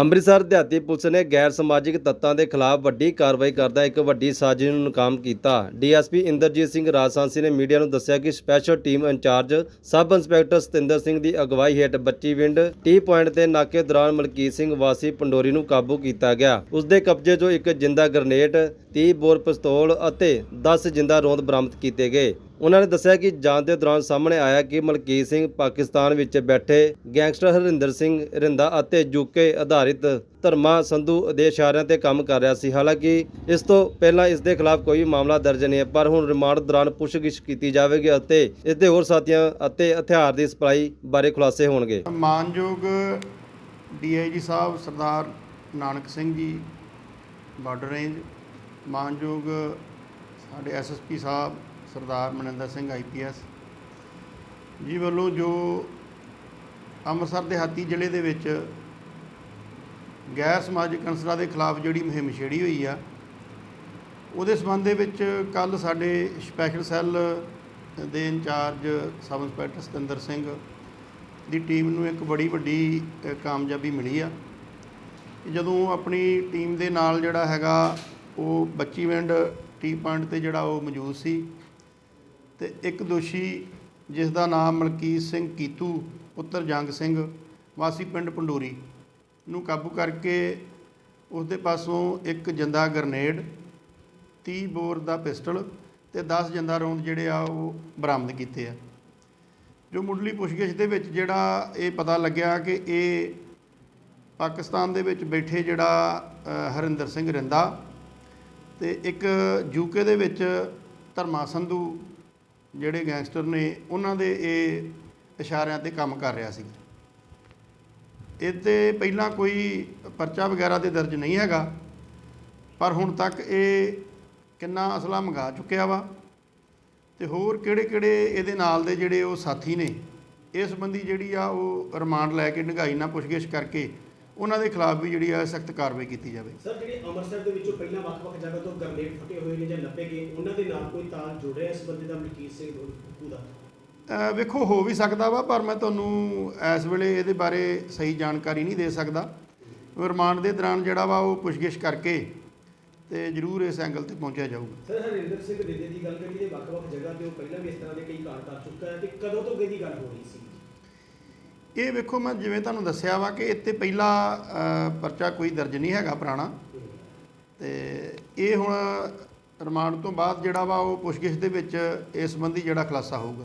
ਅੰਮ੍ਰਿਤਸਰ ਦਿਹਾਤੀ ਪੁਲਿਸ ਨੇ ਗੈਰ ਸਮਾਜਿਕ ਤੱਤਾਂ ਦੇ ਖਿਲਾਫ ਵੱਡੀ ਕਾਰਵਾਈ ਕਰਦਾ ਇੱਕ ਵੱਡੀ ਸਾਜ਼ਿਸ਼ ਨੂੰ ਨਾਕਾਮ ਕੀਤਾ। ਡੀਐਸਪੀ ਇੰਦਰਜੀਤ ਸਿੰਘ ਰਾਜਸਾਂਸੀ ਨੇ ਮੀਡੀਆ ਨੂੰ ਦੱਸਿਆ ਕਿ special team incharge sub inspector Satinder Singh ਦੀ ਅਗਵਾਈ ਹੇਠ ਬੱਚੀ ਵਿੰਡ ਟੀ ਪੁਆਇੰਟ ਤੇ ਨਾਕੇ ਦੌਰਾਨ ਮਲਕੀਤ ਸਿੰਘ ਵਾਸੀ ਪੰਡੋਰੀ ਨੂੰ ਕਾਬੂ ਕੀਤਾ ਗਿਆ। ਉਸ ਦੇ ਕਬਜ਼ੇ 'ਚੋਂ ਇੱਕ ਜਿੰਦਾ ਗ੍ਰਨੇਡ 30 ਬੋਰ ਪਿਸਤੌਲ ਅਤੇ 10 ਜਿੰਦਾ ਰੋਂਦ ਬਰਾਮਦ ਕੀਤੇ ਗਏ। ਉਹਨਾਂ ਨੇ ਦੱਸਿਆ ਕਿ ਜਾਂਚ ਦੇ ਦੌਰਾਨ ਸਾਹਮਣੇ ਆਇਆ ਕਿ ਮਲਕੀਤ ਸਿੰਘ ਪਾਕਿਸਤਾਨ ਵਿੱਚ ਬੈਠੇ ਗੈਂਗਸਟਰ ਹਰਿੰਦਰ ਸਿੰਘ ਰਿੰਦਾ ਅਤੇ ਯੂਕੇ ਆਧਾਰਿਤ ਧਰਮਾ ਸੰਧੂ ਦੇ ਇਸ਼ਾਰਿਆਂ ਤੇ ਕੰਮ ਕਰ ਰਿਹਾ ਸੀ। ਹਾਲਾਂਕਿ ਇਸ ਤੋਂ ਪਹਿਲਾਂ ਇਸ ਦੇ ਖਿਲਾਫ ਕੋਈ ਮਾਮਲਾ ਦਰਜ ਨਹੀਂ ਹੈ, ਪਰ ਹੁਣ ਰਿਮਾਂਡ ਦੌਰਾਨ ਪੁੱਛਗਿੱਛ ਕੀਤੀ ਜਾਵੇਗੀ ਅਤੇ ਇਸ ਦੇ ਹੋਰ ਸਾਥੀਆਂ ਅਤੇ ਹਥਿਆਰ ਦੀ ਸਪਲਾਈ ਬਾਰੇ ਖੁਲਾਸੇ ਹੋਣਗੇ। ਮਾਨਯੋਗ ਡੀਆਈਜੀ ਸਾਹਿਬ ਸਰਦਾਰ ਨਾਨਕ ਸਿੰਘ ਜੀ, ਬਾਰਡਰ ਰੇਂਜ। ਮਾਨਯੋਗ ਸਾਡੇ ਐਸਐਸਪੀ ਸਾਹਿਬ ਸਰਦਾਰ ਮਨਿੰਦਰ ਸਿੰਘ ਆਈਪੀਐਸ ਜੀ ਵੱਲੋਂ ਜੋ ਅੰਮ੍ਰਿਤਸਰ ਦੇ ਹਾਤੀ ਜ਼ਿਲ੍ਹੇ ਦੇ ਵਿੱਚ ਗੈਰ ਸਮਾਜਿਕ ਅੰਸਰਾਂ ਦੇ ਖਿਲਾਫ ਜਿਹੜੀ ਮੁਹਿੰਮ ਛੇੜੀ ਹੋਈ ਆ, ਉਹਦੇ ਸੰਬੰਧ ਦੇ ਵਿੱਚ ਕੱਲ ਸਾਡੇ ਸਪੈਸ਼ਲ ਸੈੱਲ ਦੇ incharge sub inspector Satinder Singh ਦੀ ਟੀਮ ਨੂੰ ਇੱਕ ਬੜੀ ਵੱਡੀ ਕਾਮਯਾਬੀ ਮਿਲੀ ਆ। ਜਦੋਂ ਆਪਣੀ ਟੀਮ ਦੇ ਨਾਲ ਜਿਹੜਾ ਹੈਗਾ, ਉਹ ਬੱਚੀਵਿੰਡ ਟੀ ਪੁਆਇੰਟ ਤੇ ਜਿਹੜਾ ਉਹ ਮੌਜੂਦ ਸੀ ਤੇ ਇੱਕ ਦੋਸ਼ੀ ਜਿਸ ਦਾ ਨਾਮ ਮਲਕੀਤ ਸਿੰਘ ਕੀਤੂ, ਪੁੱਤਰ ਜੰਗ ਸਿੰਘ, ਵਾਸੀ ਪਿੰਡ ਪੰਡੋਰੀ ਨੂੰ ਕਾਬੂ ਕਰਕੇ ਉਸ ਦੇ ਪਾਸੋਂ ਇੱਕ ਜਿੰਦਾ ਗਰਨੇਡ 30 ਬੋਰ ਦਾ ਪਿਸਟਲ ਤੇ 10 ਜਿੰਦਾ ਰੌਂਡ ਜਿਹੜੇ ਆ ਉਹ ਬਰਾਮਦ ਕੀਤੇ ਆ। ਜੋ ਮੁੱਢਲੀ ਪੁੱਛਗਿੱਛ ਦੇ ਵਿੱਚ ਜਿਹੜਾ ਇਹ ਪਤਾ ਲੱਗਿਆ ਕਿ ਇਹ ਪਾਕਿਸਤਾਨ ਦੇ ਵਿੱਚ ਬੈਠੇ ਜਿਹੜਾ ਹਰਿੰਦਰ ਸਿੰਘ ਰਿੰਦਾ ਤੇ ਇੱਕ ਯੂਕੇ ਦੇ ਵਿੱਚ ਧਰਮਾ ਸੰਧੂ ਜਿਹੜੇ ਗੈਂਗਸਟਰ ਨੇ ਉਹਨਾਂ ਦੇ ਇਹ ਇਸ਼ਾਰਿਆਂ ਤੇ ਕੰਮ ਕਰ ਰਿਹਾ ਸੀ। ਇਹ ਤੇ ਪਹਿਲਾਂ ਕੋਈ ਪਰਚਾ ਵਗੈਰਾ 'ਤੇ ਦਰਜ ਨਹੀਂ ਹੈਗਾ, ਪਰ ਹੁਣ ਤੱਕ ਇਹ ਕਿੰਨਾ ਅਸਲਾ ਮੰਗਾ ਚੁੱਕਿਆ ਵਾ ਤੇ ਹੋਰ ਕਿਹੜੇ-ਕਿਹੜੇ ਇਹਦੇ ਨਾਲ ਦੇ ਜਿਹੜੇ ਉਹ ਸਾਥੀ ਨੇ, ਇਸ ਸੰਬੰਧੀ ਜਿਹੜੀ ਆ ਉਹ ਰਿਮਾਂਡ ਲੈ ਕੇ ਢੰਗਾਈ ਨਾਲ ਪੁੱਛਗਿੱਛ ਕਰਕੇ ਉਹਨਾਂ ਦੇ ਖਿਲਾਫ ਵੀ ਜਿਹੜੀ ਆ ਸਖਤ ਕਾਰਵਾਈ ਕੀਤੀ ਜਾਵੇ। ਸਰ ਜਿਹੜੇ ਅੰਮ੍ਰਿਤਸਰ ਦੇ ਵਿੱਚੋਂ ਪਹਿਲਾਂ ਵੱਖ-ਵੱਖ ਜਗ੍ਹਾ ਤੋਂ ਗਰਨੇਡ ਫਟੇ ਹੋਏ ਨੇ ਜਾਂ ਲੱਭੇ ਗਏ ਉਹਨਾਂ ਦੇ ਨਾਲ ਕੋਈ ਤਾਰ ਜੁੜ ਰਿਹਾ ਇਸ ਬੰਦੇ ਦਾ ਮਲਕੀਤ ਸਿੰਘ ਕੁੱਕੂ ਦਾ ਵੇਖੋ ਹੋ ਵੀ ਸਕਦਾ ਵਾ ਪਰ ਮੈਂ ਤੁਹਾਨੂੰ ਇਸ ਵੇਲੇ ਇਹਦੇ ਬਾਰੇ ਸਹੀ ਜਾਣਕਾਰੀ ਨਹੀਂ ਦੇ ਸਕਦਾ। ਰਿਮਾਂਡ ਦੇ ਦੌਰਾਨ ਜਿਹੜਾ ਵਾ ਉਹ ਪੁੱਛਗਿੱਛ ਕਰਕੇ ਤੇ ਜ਼ਰੂਰ ਇਸ ਐਂਗਲ ਤੇ ਪਹੁੰਚਿਆ ਜਾਊਗਾ। ਸਰ ਹਰਿੰਦਰ ਸਿੰਘ ਰਿੰਦੇ ਦੀ ਗੱਲ ਕਰੀਏ ਵੱਖ-ਵੱਖ ਜਗ੍ਹਾ ਤੇ ਉਹ ਪਹਿਲਾਂ ਵੀ ਇਸ ਤਰ੍ਹਾਂ ਦੇ ਕਈ ਕਾਂਡ ਕਰ ਚੁੱਕਾ ਹੈ ਤੇ ਕਦੋਂ ਤੋਂ ਇਹਦੀ ਗੱਲ ਹੋ ਰਹੀ ਸੀ? ਇਹ ਵੇਖੋ, ਮੈਂ ਜਿਵੇਂ ਤੁਹਾਨੂੰ ਦੱਸਿਆ ਵਾ ਕਿ ਇੱਥੇ ਪਹਿਲਾ ਪਰਚਾ ਕੋਈ ਦਰਜ ਨਹੀਂ ਹੈਗਾ ਪੁਰਾਣਾ। ਤੇ ਇਹ ਹੁਣ ਰਿਮਾਂਡ ਤੋਂ ਬਾਅਦ ਜਿਹੜਾ ਵਾ ਉਹ ਪੁੱਛਗਿੱਛ ਦੇ ਵਿੱਚ ਇਸ ਸੰਬੰਧੀ ਜਿਹੜਾ ਖੁਲਾਸਾ ਹੋਊਗਾ।